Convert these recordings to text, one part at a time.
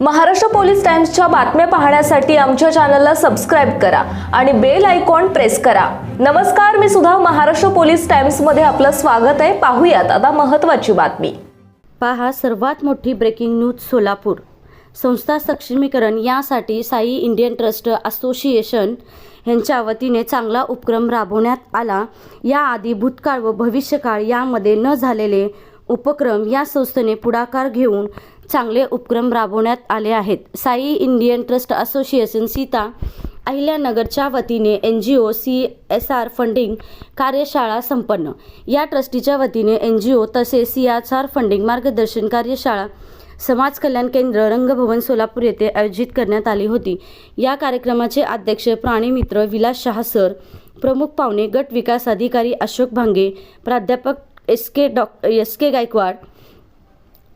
Maharashtra police टाइम्सच्या बातम्या पाहण्यासाठी आमच्या चॅनलला सबस्क्राईब करा आणि बेल आयकॉन प्रेस करा. नमस्कार मी सुद्धा महाराष्ट्र पोलीस टाइम्समध्ये आपलं स्वागत आहे. पाहूयात आता महत्त्वाची बातमी. पहा सर्वात मोठी ब्रेकिंग न्यूज सोलापूर. संस्था सक्षमीकरण यासाठी साई इंडियन ट्रस्ट असोसिएशन यांच्या वतीने चांगला उपक्रम राबवण्यात आला. याआधी भूतकाळ व भविष्यकाळ यामध्ये न झालेले उपक्रम या संस्थेने पुढाकार घेऊन चांगले उपक्रम राबवण्यात आले आहेत. Sai Indian trust association Sita अहिल्यानगरच्या वतीने N G O C S R funding कार्यशाळा संपन्न. या ट्रस्टीच्या वतीने एन जी ओ तसेच सी एस आर फंडिंग मार्गदर्शन कार्यशाळा समाज कल्याण केंद्र रंगभवन सोलापूर येथे आयोजित करण्यात आली होती. या कार्यक्रमाचे अध्यक्ष प्राणीमित्र विलास शहा सर प्रमुख पाहुणे गट विकास अधिकारी अशोक भांगे प्राध्यापक एस के डॉ S K Gaikwad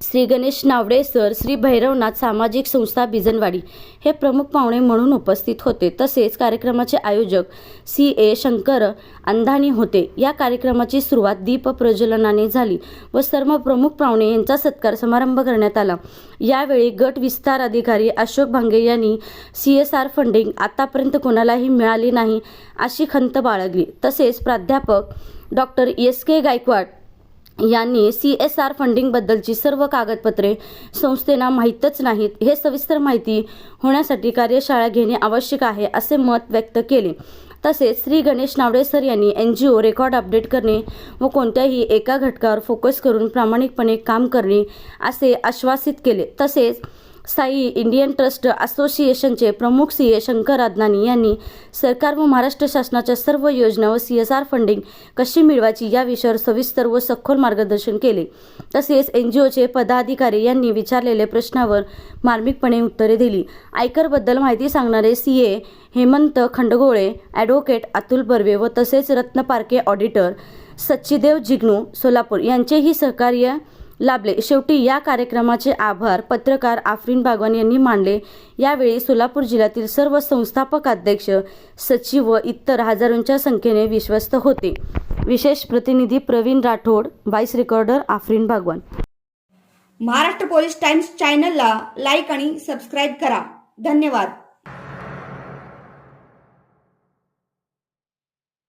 Shri Ganesh Navade sir Shri Bhairavnath सामाजिक संस्था बिजनवाडी हे प्रमुख पाहुणे म्हणून उपस्थित होते. तसेच कार्यक्रमाचे आयोजक सी ए शंकर अंधानी होते. या कार्यक्रमाची सुरुवात दीप प्रज्वलनाने झाली व सर्व प्रमुख पाहुणे यांचा सत्कार समारंभ करण्यात आला. यावेळी गट विस्तार अधिकारी अशोक भांगे यांनी सी एस आर फंडिंग आतापर्यंत कोणालाही मिळाली नाही अशी खंत बाळगली. तसेच प्राध्यापक डॉक्टर एस के गायकवाड यांनी सी एस आर फंडिंगबद्दलची सर्व कागदपत्रे संस्थेना माहीतच नाहीत. हे सविस्तर माहिती होण्यासाठी कार्यशाळा घेणे आवश्यक आहे असे मत व्यक्त केले. तसेच श्री गणेश नावडे सर यांनी N G O record update करणे व कोणत्याही एका घटकावर फोकस करून प्रामाणिकपणे काम करणे असे आश्वासित केले. तसेच साई इंडियन ट्रस्ट असोसिएशनचे प्रमुख सी ए शंकर अदनानी यांनी सरकार व महाराष्ट्र शासनाच्या सर्व योजना व सी एस आर फंडिंग कशी मिळवायची या विषयावर सविस्तर व सखोल मार्गदर्शन केले. तसेच एन जी ओचे पदाधिकारी यांनी विचारलेल्या प्रश्नावर मार्मिकपणे उत्तरे दिली. आयकरबद्दल माहिती सांगणारे C A Hemant Khandgole advocate Atul Barve व तसेच रत्न पारखे ऑडिटर सच्चिदेव जिग्नू सोलापूर यांचेही सहकार्य लाभले. शेवटी या कार्यक्रमाचे आभार पत्रकार आफरीन बागवान यांनी मानले. यावेळी सोलापूर जिल्ह्यातील सर्व संस्थापक अध्यक्ष सचिव व इतर हजारोंच्या संख्येने विश्वस्त होते. विशेष प्रतिनिधी Pravin Rathod voice recorder Afreen Bagwan. Maharashtra police times चॅनलला लाईक आणि सबस्क्राईब करा. धन्यवाद.